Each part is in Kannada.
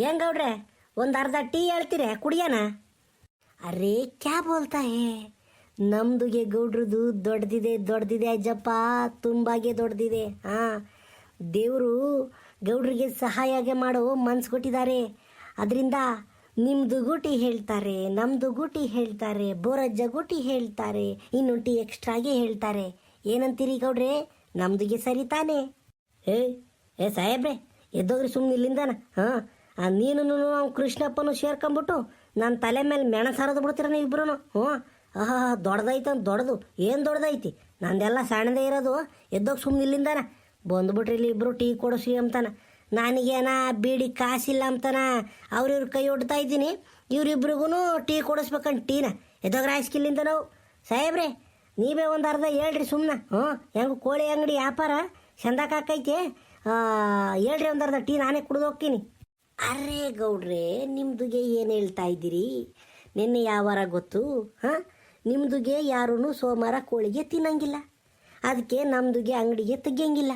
ಏನ್ ಗೌಡ್ರೆ ಒಂದು ಅರ್ಧ ಟೀ ಹೇಳ್ತೀರ? ಕುಡಿಯೋಣ? ಅರೇ, ಕ್ಯಾ ಬೋಲ್ತಾ ಹೇ? ನಮ್ದುಗೆ ಗೌಡ್ರದು ದೊಡ್ಡದಿದೆ ದೊಡ್ಡದಿದೆ ಅಜ್ಜಪ್ಪ ತುಂಬಾಗೆ ದೊಡ್ಡದಿದೆ. ಹಾ, ದೇವರು ಗೌಡ್ರಿಗೆ ಸಹಾಯ ಮಾಡೋ ಮನ್ಸು ಕೊಟ್ಟಿದ್ದಾರೆ. ಅದರಿಂದ ನಿಮ್ದು ಗುಟಿ ಹೇಳ್ತಾರೆ, ನಮ್ದು ಗುಟಿ ಹೇಳ್ತಾರೆ, ಬೋರಜ್ಜ ಗುಟಿ ಹೇಳ್ತಾರೆ, ಇನ್ನು ಟೀ ಎಕ್ಸ್ಟ್ರಾಗೆ ಹೇಳ್ತಾರೆ. ಏನಂತೀರಿ ಗೌಡ್ರೆ? ನಮ್ದುಗೆ ಸರಿ ತಾನೇ. ಏ ಏ ಸಾಹೇಬ್ರೆ, ಎದ್ದೋಗ್ರಿ ಸುಮ್ಮನೆ ಇಲ್ಲಿಂದನ ಹಾಂ ನೀನು ಅವ್ನು ಕೃಷ್ಣಪ್ಪನೂ ಸೇರ್ಕೊಂಬಿಟ್ಟು ನನ್ನ ತಲೆ ಮೇಲೆ ಮೆಣಸು ಹರಿದು ಬಿಡ್ತೀರ ನೀವು ಇಬ್ಬರು ಹ್ಞೂ. ಆಹಾ ದೊಡ್ಡದೈತೆ ಅಂತ ದೊಡ್ಡದು. ಏನು ದೊಡ್ಡದೈತಿ? ನಂದೆಲ್ಲ ಸಣ್ಣದೇ ಇರೋದು. ಎದ್ದೋಗಿ ಸುಮ್ಮನೆ ಇಲ್ಲಿಂದಾನ. ಬಂದ್ಬಿಟ್ರಿ ಇಲ್ಲಿ ಇಬ್ಬರು ಟೀ ಕೊಡಿಸಿ ಅಂತಾನ. ನನಗೇನ ಬೀಡಿ ಕಾಸಿಲ್ಲ ಅಂತಾನ? ಅವ್ರಿವ್ರ ಕೈ ಒಡ್ತಾ ಇದ್ದೀನಿ. ಇವ್ರಿಬ್ರಿಗೂ ಟೀ ಕೊಡಿಸ್ಬೇಕಂತ ಟೀನ. ಎದ್ದೋಗ ಹಾಸ್ಕಿಲ್ಲಿಂದ ನಾವು. ಸಾಹೇಬ್ರೆ ನೀವೇ ಒಂದು ಅರ್ಧ ಹೇಳ್ರಿ ಸುಮ್ಮನೆ ಹ್ಞೂ. ಹೆಂಗೆ ಕೋಳಿ ಅಂಗಡಿ ವ್ಯಾಪಾರ ಚಂದಕ್ಕೆ ಹಾಕೈತಿ. ಆ, ಹೇಳ್ರಿ ಒಂದು ಅರ್ಧ ಟೀ ನಾನೇ ಕುಡ್ದು ಹೋಗ್ತೀನಿ. ಅರೇ ಗೌಡ್ರೆ, ನಿಮ್ದುಗೆ ಏನು ಹೇಳ್ತಾ ಇದ್ದೀರಿ? ನಿನ್ನೆ ಯಾವಾರ ಗೊತ್ತು? ಹಾಂ? ನಿಮ್ದುಗೆ ಯಾರೂ ಸೋಮವಾರ ಕೋಳಿಗೆ ತಿನ್ನಂಗಿಲ್ಲ. ಅದಕ್ಕೆ ನಮ್ದುಗೆ ಅಂಗಡಿಗೆ ತೆಗಿಯಂಗಿಲ್ಲ.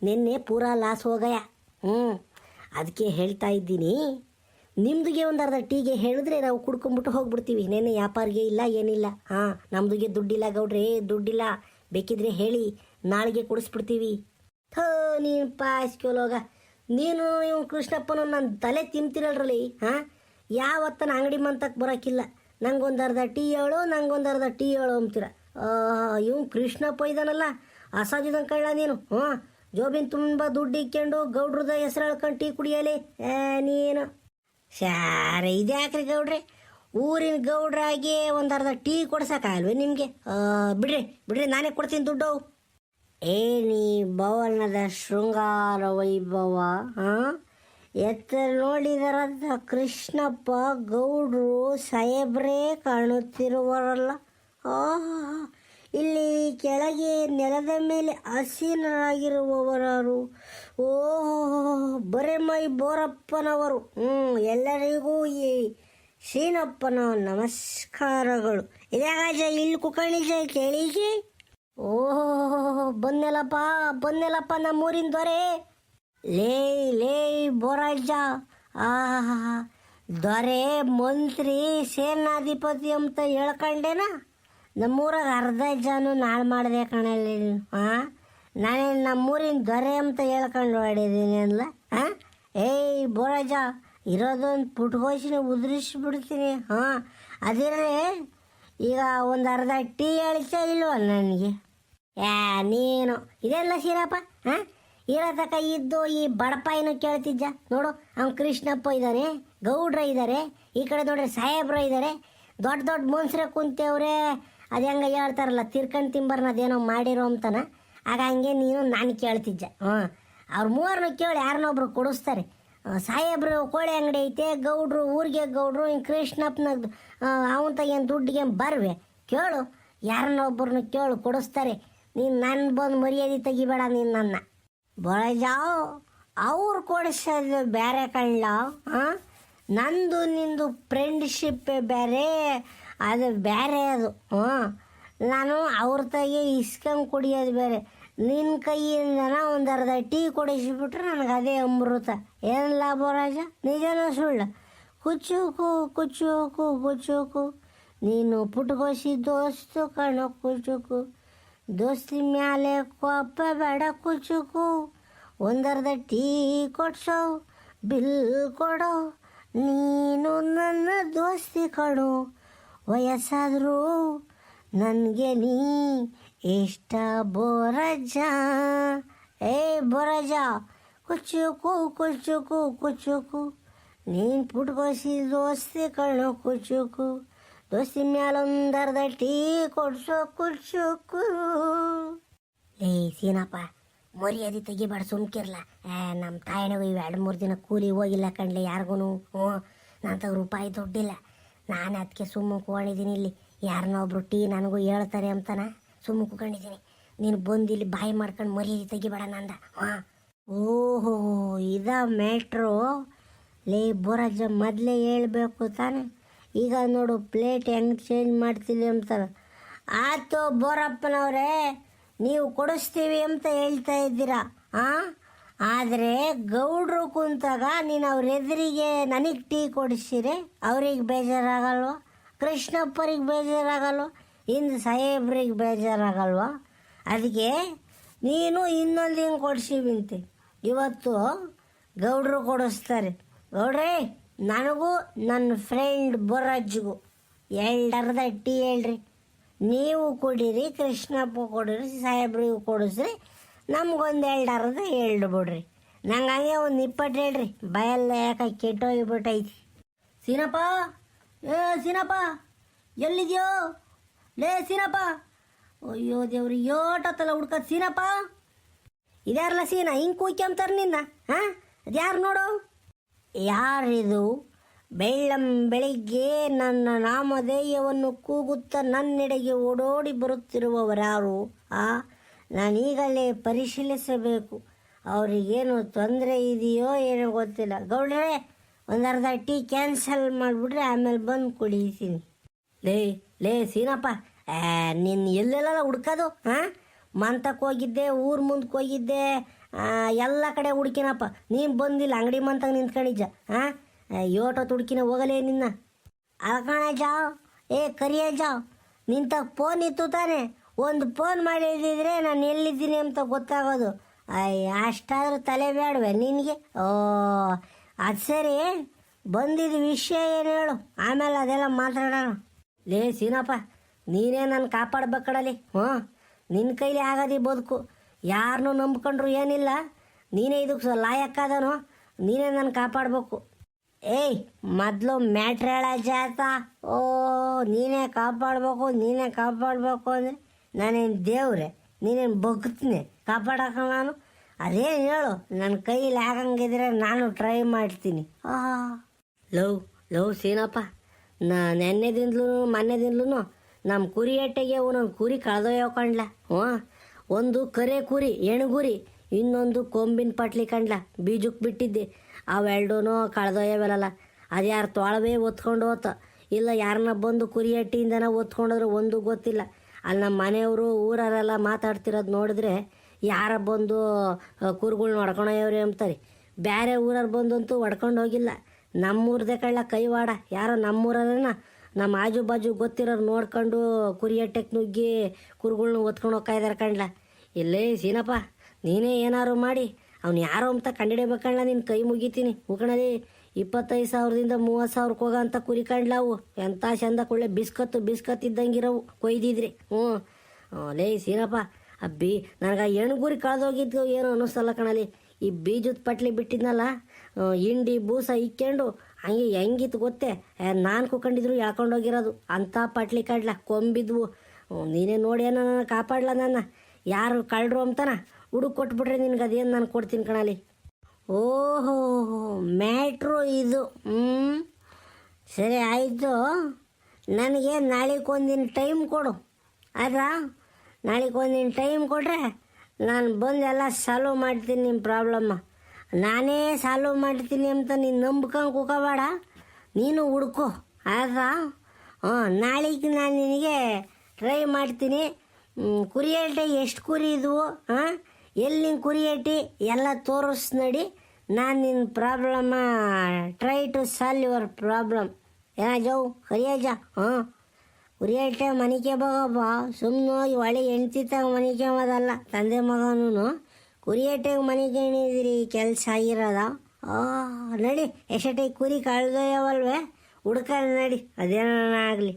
ನಿನ್ನೆ ಪೂರಾ ಲಾಸ್ ಹೋಗಯ ಹ್ಞೂ ಅದಕ್ಕೆ ಹೇಳ್ತಾ ಇದ್ದೀನಿ, ನಿಮ್ದುಗೆ ಒಂದು ಅರ್ಧ ಟೀಗೆ ಹೇಳಿದ್ರೆ ನಾವು ಕುಡ್ಕೊಂಬಿಟ್ಟು ಹೋಗ್ಬಿಡ್ತೀವಿ. ನೆನ್ನೆ ವ್ಯಾಪಾರಿಗೆ ಇಲ್ಲ, ಏನಿಲ್ಲ. ಹಾಂ, ನಮ್ದುಗೆ ದುಡ್ಡಿಲ್ಲ ಗೌಡ್ರೆ, ದುಡ್ಡಿಲ್ಲ. ಬೇಕಿದ್ರೆ ಹೇಳಿ, ನಾಳೆಗೆ ಕೊಡಿಸ್ಬಿಡ್ತೀವಿ. ಥೋ, ನೀನು ಪಾಸ್ಕೋಲೋಗ ನೀನು ನೀವು ಕೃಷ್ಣಪ್ಪನ ನನ್ನ ತಲೆ ತಿಂತೀರಲ್ರಲ್ಲಿ, ಹಾಂ? ಯಾವತ್ತನ ಅಂಗಡಿ ಮಂತಕ್ಕೆ ಬರೋಕ್ಕಿಲ್ಲ ನಂಗೊಂದು ಅರ್ಧ ಟೀ ಹೇಳು, ನಂಗೊಂದು ಅರ್ಧ ಟೀ ಹೇಳು ಅಂತೀರ. ಇವ್ ಕೃಷ್ಣಪ್ಪ ಇದಾನಲ್ಲ ಅಸಾಜಿದಂಗೆ ಕಳ್ಳ ನೀನು, ಹ್ಞೂ? ಜೋಬಿನ್ ತುಂಬ ದುಡ್ಡು ಇಕ್ಕೊಂಡು ಗೌಡ್ರದ ಹೆಸರು ಹೇಳ್ಕೊಂಡು ಟೀ ಕುಡಿಯಲಿ, ಏ, ನೀನು. ಇದೆ ಇದ್ಯಾಕ್ರಿ ಗೌಡ್ರಿ? ಊರಿನ ಗೌಡ್ರಾಗಿ ಒಂದು ಅರ್ಧ ಟೀ ಕೊಡ್ಸಕ್ಕಾಗಲ್ವೇ ನಿಮಗೆ? ಬಿಡ್ರಿ ಬಿಡ್ರಿ, ನಾನೇ ಕೊಡ್ತೀನಿ ದುಡ್ಡು. ಏನಿ ಭವನದ ಶೃಂಗಾರ ವೈಭವ ಹಾಂ ಎತ್ತರ ನೋಡಿದರಂತ ಕೃಷ್ಣಪ್ಪ ಗೌಡ್ರು ಸಾಹೇಬ್ರೇ ಕಾಣುತ್ತಿರುವರಲ್ಲ. ಆಹಾ, ಇಲ್ಲಿ ಕೆಳಗೆ ನೆಲದ ಮೇಲೆ ಹಸೀನರಾಗಿರುವವರಾರು ಓಹೋ ಬರೆಮೈ ಬೋರಪ್ಪನವರು. ಹ್ಞೂ ಎಲ್ಲರಿಗೂ ಈ ಶ್ರೀನಪ್ಪನ ನಮಸ್ಕಾರಗಳು. ಇದಾಗ ಇಲ್ಲಿ ಕುಕಣಿಜ ಕೇಳಿಜಿ ಓಹೋ ಬನ್ನೆಲಪ್ಪ ಬನ್ನೆಲಪ್ಪ ನಮ್ಮೂರಿನ ದೊರೆ. ಲೇ ಲೇ, ಬೋರಾಜ. ಆಹಾ, ದೊರೆ ಮಂತ್ರಿ ಸೇನಾಧಿಪತಿ ಅಂತ ಹೇಳ್ಕೊಂಡೇನ? ನಮ್ಮೂರಾಗ ಅರ್ಧ ಜನ ನಾಳು ಮಾಡಿದೆ ಕಣಲ್ಲಿ ಹಾಂ ನಾನೇ ನಮ್ಮೂರಿನ ದೊರೆ ಅಂತ ಹೇಳ್ಕೊಂಡು ಹೊಡಿದ್ದೀನಿ ಅಲ್ಲ ಹಾಂ ಏಯ್, ಬೋರಾಜ, ಇರೋದೊಂದು ಪುಟ್ಕೋಸಿನ ಉದುರಿಸ್ಬಿಡ್ತೀನಿ, ಹಾಂ? ಅದಿರಲಿ ಈಗ ಒಂದು ಅರ್ಧ ಟೀ ಹೇಳಿಸ ಇಲ್ವ ನನಗೆ? ಯಾ ನೀನು. ಇದೆಲ್ಲ ಶಿರಪ್ಪ ಹಾಂ ಇರತಕ್ಕ ಇದ್ದು ಈ ಬಡಪಾಯಿನ ಕೇಳ್ತಿದ್ದ. ನೋಡು, ಅವ್ನು ಕೃಷ್ಣಪ್ಪ ಇದ್ದಾನೆ ಗೌಡ್ರ ಇದ್ದಾರೆ ಈ ಕಡೆ ನೋಡ್ರಿ ಸಾಹೇಬ್ರ ಇದ್ದಾರೆ ದೊಡ್ಡ ದೊಡ್ಡ ಮನ್ಸ್ರೆ ಕುಂತೇವ್ರೆ, ಅದು ಹೆಂಗೆ ಹೇಳ್ತಾರಲ್ಲ ತಿರ್ಕಂಡ್ ತಿಂಬರ್ನ ಅದೇನೋ ಮಾಡಿರೋ ಅಂತನ. ಆಗ ಹಂಗೆ ನೀನು ನಾನು ಕೇಳ್ತಿದ್ದೆ. ಹ್ಞೂ ಅವ್ರ ಮೂವರನ್ನ ಕೇಳಿ ಯಾರನ್ನೊಬ್ರು ಕೊಡಿಸ್ತಾರೆ. ಸಾಹೇಬ್ರು ಕೋಳಿ ಅಂಗಡಿ ಐತೆ, ಗೌಡ್ರು ಊರಿಗೆ ಗೌಡ್ರು ಹಿಂಗೆ ಕೃಷ್ಣಪ್ಪನ ಅವನ ತಗೇನು ದುಡ್ಡಿಗೆ ಬರ್ವೆ? ಕೇಳು. ಯಾರನ್ನೊಬ್ಬರನ್ನ ಕೇಳು, ಕೊಡಿಸ್ತಾರೆ. ನೀನು ನನ್ನ ಬಂದು ಮರ್ಯಾದೆ ತೆಗಿಬೇಡ ನೀನು ನನ್ನ. ಬಳಜಾವ್ ಅವ್ರು ಕೊಡಿಸೋದು ಬೇರೆ ಕಣ್ಲ? ಹಾಂ ನಂದು, ನಿಂದು ಫ್ರೆಂಡ್ಶಿಪ್ ಬೇರೆ ಅದು ಬೇರೆ ಅದು. ಹ್ಞೂ ನಾನು ಅವ್ರ ತಾಗೆ ಇಸ್ಕೊಂಡು ಕುಡಿಯೋದು ಬೇರೆ ನಿನ್ನ ಕೈಯಿಂದನ ಒಂದರ್ಧ ಅರ್ಧ ಟೀ ಕೊಡಿಸಿಬಿಟ್ರೆ ನನಗೆ ಅದೇ ಅಮೃತ. ಏನು ಲಾಭ ರಾಜ? ನಿಜನ ಸುಳ್ಳು. ಕುಚ್ಚುಕು ಕುಚ್ಚುಕು ಕುಚ್ಚುಕು ನೀನು ಪುಟ್ಕೋಸಿ ದೋಸ್ತು ಕಣೋ ಕುಚುಕು ದೋಸ್ತಿ ಮ್ಯಾಲೆ ಕೊಪ್ಪ ಬೇಡ ಕುಚುಕು ಒಂದರ್ಧ ಟೀ ಕೊಡ್ಸೋ, ಬಿಲ್ ಕೊಡೋ. ನೀನು ನನ್ನ ದೋಸ್ತಿ ಕಣೋ. ವಯಸ್ಸಾದರೂ ನನಗೆ ನೀ ಇಷ್ಟ ಬೋರಜ. ಏ ಬೋರಜ ಕುಚ್ಚುಕು ಕುಚ್ಚುಕು ಕುಚ್ಚುಕು ನೀನು ಪುಟ್ಕೋಸಿ ದೋಸ್ತಿ ಕಣ್ಣು ಕುಚ್ಚುಕು ದೋಸ್ತಿ ಮ್ಯಾಲೊಂದರ್ಧ ಟೀ ಕೊಡ್ಸೋ ಕುಚ್ಚುಕು ಏ ಸೀನಪ್ಪ ಮರ್ಯಾದೆ ತೆಗಿಬಾರ್ದು ಸುಮ್ಕಿರ್ಲ. ನಮ್ಮ ತಾಯಿನಗೂ ಇವು ಎರಡು ಮೂರು ದಿನ ಕೂಲಿ ಹೋಗಿಲ್ಲ ಕಣ್ಲೆ ಯಾರಿಗೂ ಹ್ಞೂ ತಗ ರೂಪಾಯಿ ದುಡ್ಡಿಲ್ಲ. ನಾನು ಅದಕ್ಕೆ ಸುಮ್ಮ ಕೋಣಿದ್ದೀನಿ ಇಲ್ಲಿ. ಯಾರನ್ನೋ ಒಬ್ರು ಟೀ ನನಗೂ ಹೇಳ್ತಾರೆ ಅಂತಾನ. ಸುಮ್ಮ ಕುಕೊಂಡಿದ್ದೀನಿ ನೀನು ಬಂದು ಇಲ್ಲಿ ಬಾಯಿ ಮಾಡ್ಕೊಂಡು ಮರ್ಯಾದೆ ತೆಗಿಬೇಡ ನಂದ. ಹಾಂ? ಓಹೋ, ಇದ ಮ್ಯಾಟ್ರು ಲೇ, ಬೋರಾಜ, ಮೊದಲೇ ಹೇಳಬೇಕು ತಾನೆ. ಈಗ ನೋಡು ಪ್ಲೇಟ್ ಹೆಂಗೆ ಚೇಂಜ್ ಮಾಡ್ತೀವಿ ಅಂತಾರೆ. ಆಯ್ತು, ಬೋರಪ್ಪನವರೇ, ನೀವು ಕೊಡಿಸ್ತೀವಿ ಅಂತ ಹೇಳ್ತಾ ಇದ್ದೀರಾ? ಹಾಂ ಆದರೆ, ಗೌಡ್ರು ಕುಂತಾಗ ನೀನು ಅವ್ರ ಎದುರಿಗೆ ನನಗೆ ಟೀ ಕೊಡಿಸಿರೆ ಅವ್ರಿಗೆ ಬೇಜಾರಾಗಲ್ವ? ಕೃಷ್ಣಪ್ಪರಿಗೆ ಬೇಜಾರಾಗಲ್ವ? ಇನ್ನು ಸಾಹೇಬ್ರಿಗೆ ಬೇಜಾರಾಗಲ್ವ? ಅದಕ್ಕೆ ನೀನು ಇನ್ನೊಂದು ಹಿಂಗೆ ಕೊಡಿಸಿಬಿಂತೆ ಇವತ್ತು ಗೌಡ್ರು ಕೊಡಿಸ್ತಾರೆ. ಗೌಡ್ರೇ, ನನಗೂ ನನ್ನ ಫ್ರೆಂಡ್ ಬೊರಜ್ಜಿಗೂ ಎರಡರ್ಧ ಟೀ ಹೇಳ್ರಿ. ನೀವು ಕುಡೀರಿ, ಕೃಷ್ಣಪ್ಪ ಕೊಡಿರಿ, ಸಾಹೇಬ್ರಿಗೆ ಕೊಡಿಸ್ರಿ. ನಮಗೊಂದು ಎರಡು ಹೇಳ್ದು ಬಿಡ್ರಿ. ನಂಗೆ ಹಂಗೆ ಒಂದು ಇಪ್ಪತ್ತು ಹೇಳ್ರಿ. ಬಯಲ್ಲ ಯಾಕೆ ಕೆಟ್ಟೋಗಿಬಿಟ್ಟೈತಿ? ಸೀನಪ್ಪ, ಏ ಸೀನಪ್ಪ, ಎಲ್ಲಿದ್ಯೋ? ಲೇ, ಸೀನಪ್ಪ. ಅಯ್ಯೋ ದೇವ್ರಿ ಯೋಟತ್ತಲ್ಲ ಹುಡ್ಕದ್ ಸೀನಪ್ಪ. ಇದ್ಯಾರಲ್ಲ ಸೀನ? ಹಿಂಗೆ ಕೂಯ್ಕೊಂತಾರೆ ನಿನ್ನ, ಹಾಂ? ಅದ್ಯಾರು ನೋಡು? ಯಾರಿದು? ಬೆಳ್ಳಂ ಬೆಳಿಗ್ಗೆ ನನ್ನ ನಾಮಧೇಯವನ್ನು ಕೂಗುತ್ತಾ ನನ್ನೆಡೆಗೆ ಓಡೋಡಿ ಬರುತ್ತಿರುವವರಾರು, ಆ? ನಾನೀಗಲೇ ಪರಿಶೀಲಿಸಬೇಕು. ಅವರಿಗೇನು ತೊಂದರೆ ಇದೆಯೋ ಏನೋ ಗೊತ್ತಿಲ್ಲ. ಗೌಡ್ರೆ ಒಂದು ಅರ್ಧ ಟೀ ಕ್ಯಾನ್ಸಲ್ ಮಾಡಿಬಿಟ್ರೆ ಆಮೇಲೆ ಬಂದು ಕುಡಿತೀನಿ. ಲೇ ಲೇ ಸೀನಪ್ಪ ನಿನ್ನ ನೀನು ಎಲ್ಲೆಲ್ಲ ಹುಡ್ಕೋದು ಹಾಂ ಮಂತಕ್ಕೆ ಹೋಗಿದ್ದೆ, ಊರು ಮುಂದಕ್ಕೆ ಹೋಗಿದ್ದೆ ಎಲ್ಲ ಕಡೆ ಹುಡುಕಿನಪ್ಪ. ನೀನು ಬಂದಿಲ್ಲ, ಅಂಗಡಿ ಮಂತಾಗ ನಿಂತ್ಕೊಂಡಿದ್ದ ಹಾಂ ಯೋಟೋ ಹುಡುಕಿನ ಹೋಗಲೇ ನಿನ್ನ. ಅಳ್ಕಣ ಜಾವ್, ಏ ಕರಿಯ ಜಾವ್, ನಿಂತ ಫೋನ್ ಇತ್ತು ತಾನೆ. ಒಂದು ಫೋನ್ ಮಾಡಿದ್ರೆ ನಾನು ಎಲ್ಲಿದ್ದೀನಿ ಅಂತ ಗೊತ್ತಾಗೋದು. ಅಯ್ಯ ಅಷ್ಟಾದರೂ ತಲೆ ಬೇಡವೆ ನಿನಗೆ? ಓ, ಅದು ಸರಿ. ಬಂದಿದ್ದ ವಿಷಯ ಏನು ಹೇಳು? ಆಮೇಲೆ ಅದೆಲ್ಲ ಮಾತಾಡೋಣ. ಲೇ ಸೀನಪ್ಪ, ನೀನೇ ನನ್ನ ಕಾಪಾಡ್ಬೇಕಡಲಿ? ಹ್ಞೂ ನಿನ್ನ ಕೈಲಿ ಆಗದಿ ಬದುಕು. ಯಾರನ್ನೂ ನಂಬ್ಕೊಂಡ್ರು ಏನಿಲ್ಲ. ನೀನೇ ಇದಕ್ಕೆ ಲಾಯಕ್ಕಾದನು. ನೀನೇ ನನ್ನ ಕಾಪಾಡಬೇಕು. ಏಯ್, ಮೊದಲು ಮ್ಯಾಟ್ರೇಳ ಜಾತ. ಓ, ನೀನೇ ಕಾಪಾಡಬೇಕು ನೀನೇ ಕಾಪಾಡಬೇಕು ಅಂದರೆ ನಾನೇನು ದೇವ್ರೆ, ನೀನೇನು ಬಗ್ತೀನಿ ಕಾಪಾಡಕ ನಾನು? ಅದೇನು ಹೇಳು ನನ್ನ ಕೈಲಿ ಆಗಂಗಿದ್ರೆ ನಾನು ಟ್ರೈ ಮಾಡ್ತೀನಿ. Love love Seenappa. ನಾ ನೆನ್ನೆದಿಂದಲೂ ಮೊನ್ನೆದಿಂದಲೂ ನಮ್ಮ ಕುರಿ ಎಟ್ಟೆಗೆ ಒಂದೊಂದು ಕುರಿ ಕಳೆದೊಯ್ಯೋ ಕಂಡ್ಲ. ಹ್ಞೂ. ಒಂದು ಕರೆ ಕುರಿ, ಎಣ್ಗುರಿ, ಇನ್ನೊಂದು ಕೊಂಬಿನ ಪಟ್ಲಿ ಕಂಡ್ಲ. ಬೀಜಕ್ಕೆ ಬಿಟ್ಟಿದ್ದೆ. ಅವೆರಡೂ ಕಳೆದೊಯ್ಯವೆಲ್ಲ ಅದು ಯಾರು ತೊಳವೇ ಒತ್ಕೊಂಡು ಹೋತ. ಇಲ್ಲ ಯಾರನ್ನ ಬಂದು ಕುರಿ ಎಟ್ಟಿಯಿಂದನ ಒತ್ಕೊಂಡೋದ್ರೆ ಒಂದು ಗೊತ್ತಿಲ್ಲ. ಅಲ್ಲಿ ನಮ್ಮ ಮನೆಯವರು ಊರರೆಲ್ಲ ಮಾತಾಡ್ತಿರೋದು ನೋಡಿದ್ರೆ ಯಾರ ಬಂದು ಕುರುಗಳ್ನ ಹೊಡ್ಕೊಂಡೋಯವ್ರಿ ಅಂತಾರೆ ಬೇರೆ ಊರವ್ರು ಬಂದಂತೂ ಹೊಡ್ಕೊಂಡು ಹೋಗಿಲ್ಲ. ನಮ್ಮೂರ್ದೇ ಕಳ್ಳ ಕೈವಾಡ. ಯಾರೋ ನಮ್ಮೂರನ್ನ ನಮ್ಮ ಆಜು ಬಾಜು ಗೊತ್ತಿರೋರು ನೋಡ್ಕೊಂಡು ಕುರಿ ಟೆಕ್ ನುಗ್ಗಿ ಕುರಿಗಳ್ನ ಒತ್ಕೊಂಡು ಹೋಗ್ತಾ ಇದಾರೆ ಕಣ್ಲ. ಇಲ್ಲೇ ಸೀನಪ್ಪ, ನೀನೇ ಏನಾರು ಮಾಡಿ, ಅವ್ನು ಯಾರೋ ಅಂತ ಕಂಡಿಡಿಬೇಕಣ್ಣ ನಿನ್ನ ಕೈ ಮುಗಿತೀನಿ. ಮುಖಣಲ್ಲಿ ಇಪ್ಪತ್ತೈದು ಸಾವಿರದಿಂದ ಮೂವತ್ತು ಸಾವಿರಕ್ಕೆ ಹೋಗೋ ಅಂತ ಕುರಿ ಕಂಡ್ಲಾವು ಎಂಥ ಚಂದ ಕೊಳ್ಳೆ ಬಿಸ್ಕತ್ತು, ಬಿಸ್ಕತ್ ಇದ್ದಂಗಿರವು, ಕೊಯ್ದಿದ್ರಿ. ಹ್ಞೂ. ಲೇ ಸೀನಪ್ಪ, ಅಬ್ಬಿ, ನನಗೆ ಆ ಎಣ್ಗುರಿ ಕಳೆದೋಗಿದ್ದು ಏನೋ ಅನ್ನಿಸ್ತಲ್ಲ ಕಣಲಿ. ಈ ಬೀಜದ ಪಟ್ಲಿ ಬಿಟ್ಟಿದ್ನಲ್ಲ ಹಿಂಡಿ, ಬೂಸ ಇಕ್ಕೊಂಡು ಹಂಗೆ ಹೆಂಗಿತ್ತು ಗೊತ್ತೇ? ನಾನು ಕುಕೊಂಡಿದ್ರು ಎಳ್ಕೊಂಡೋಗಿರೋದು ಅಂಥ ಪಟ್ಲಿ ಕಡ್ಲ, ಕೊಂಬಿದ್ವು. ನೀನೇ ನೋಡಿ ನನ್ನ ಕಾಪಾಡ್ಲ ನನ್ನ. ಯಾರು ಕಳ್ಳರು ಅಂತಾನ? ಹುಡುಕ್ ಕೊಟ್ಬಿಟ್ರೆ ನಿನ್ಗೆ ಅದೇನು ನಾನು ಕೊಡ್ತೀನಿ ಕಣಲಿ ಓಹೋ, ಮ್ಯಾಟ್ರು ಇದು. ಹ್ಞೂ ಸರಿ ಆಯಿತು. ನನಗೆ ನಾಳೆಗೊಂದಿನ ಟೈಮ್ ಕೊಡು. ಆಯ್ತಾ? ನಾಳೆಗೊಂದಿನ ಟೈಮ್ ಕೊಡ್ರೆ ನಾನು ಬಂದು ಎಲ್ಲ ಸಾಲ್ವ್ ಮಾಡ್ತೀನಿ ನಿಮ್ಮ ಪ್ರಾಬ್ಲಮ್ಮ ನಾನೇ ಸಾಲ್ವ್ ಮಾಡ್ತೀನಿ ಅಂತ ನೀನು ನಂಬ್ಕೊಂಡು ಕೂಕೋಬೇಡ. ನೀನು ಹುಡ್ಕೋ, ಆಯ್ತಾ? ಹಾಂ, ನಾಳೆಗೆ ನಾನು ನಿನಗೆ ಟ್ರೈ ಮಾಡ್ತೀನಿ. ಕುರಿ ಎಷ್ಟು ಕುರಿ ಇದ್ವು? ಹಾಂ? ಎಲ್ಲಿ ನಿನ್ನ ಕುರಿ ಎಲ್ಲ ತೋರಿಸ್ ನಡಿ. ನಾನು ನಿನ್ನ problem try to solve your problem ಏನ ಜವ್ ಕರಿಯಜ ಹಾಂ? ಉರಿಯಟ್ಟೆ ಮನಿಕೆ ಬಗಪ್ಪ ಸುಮ್ಮನೆ ಒಳ್ಳೆ ಹೆಂಡ್ತಿ ತಗ ಮನಿಕೆ ಹೋದಲ್ಲ, ತಂದೆ ಮಗನೂ ಕುರಿಯಟ್ಟೆಗೆ ಮನೆಗೆ ಏನಿದ್ರಿ? ಕೆಲಸ ಆಗಿರೋದ ಆ, ನಡಿ ಎಷ್ಟೇ ಕುರಿ ಕಳ್ದೋಯವಲ್ವೇ ಹುಡ್ಕೊಂಡು ನಡಿ ಅದೇನ ಆಗಲಿ.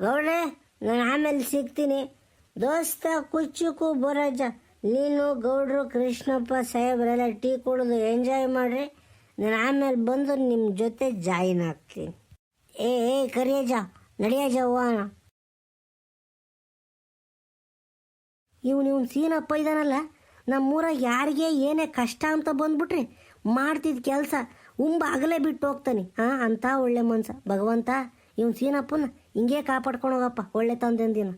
ಗೌಡ್ರೆ, ನಾನು ಆಮೇಲೆ ಸಿಗ್ತೀನಿ. ದೋಸ್ತ ಕುಚ್ಚುಕು ಬುರಜ, ನೀನು, ಗೌಡ್ರು, ಕೃಷ್ಣಪ್ಪ ಸಾಹೇಬ್ರೆಲ್ಲ ಟೀ ಕುಡಿದು ಎಂಜಾಯ್ ಮಾಡ್ರಿ. ನಾನು ಆಮೇಲೆ ಬಂದು ನಿಮ್ಮ ಜೊತೆ ಜಾಯಿನ್ ಆಗ್ತೀನಿ. ಏ ಏ ಕರಿಯಜ ನಡೆಯಜ ಹೋಗೋಣ. ಇವನು ಇವನು ಸೀನಪ್ಪ ಇದಾನಲ್ಲ. ನಮ್ಮೂರಾಗ ಯಾರಿಗೆ ಏನೇ ಕಷ್ಟ ಅಂತ ಬಂದ್ಬಿಟ್ರೆ ಮಾಡ್ತಿದ್ದ ಕೆಲಸ ಉಂಬ ಅಗಲೇ ಬಿಟ್ಟು ಹೋಗ್ತಾನೆ. ಹಾಂ ಅಂತ ಒಳ್ಳೆ ಮನ್ಸ. ಭಗವಂತ, ಇವನು ಸೀನಪ್ಪನ ಹಿಂಗೆ ಕಾಪಾಡ್ಕೊಂಡು ಹೋಗಪ್ಪ, ಒಳ್ಳೆ ತಂದೆಂದಿನ.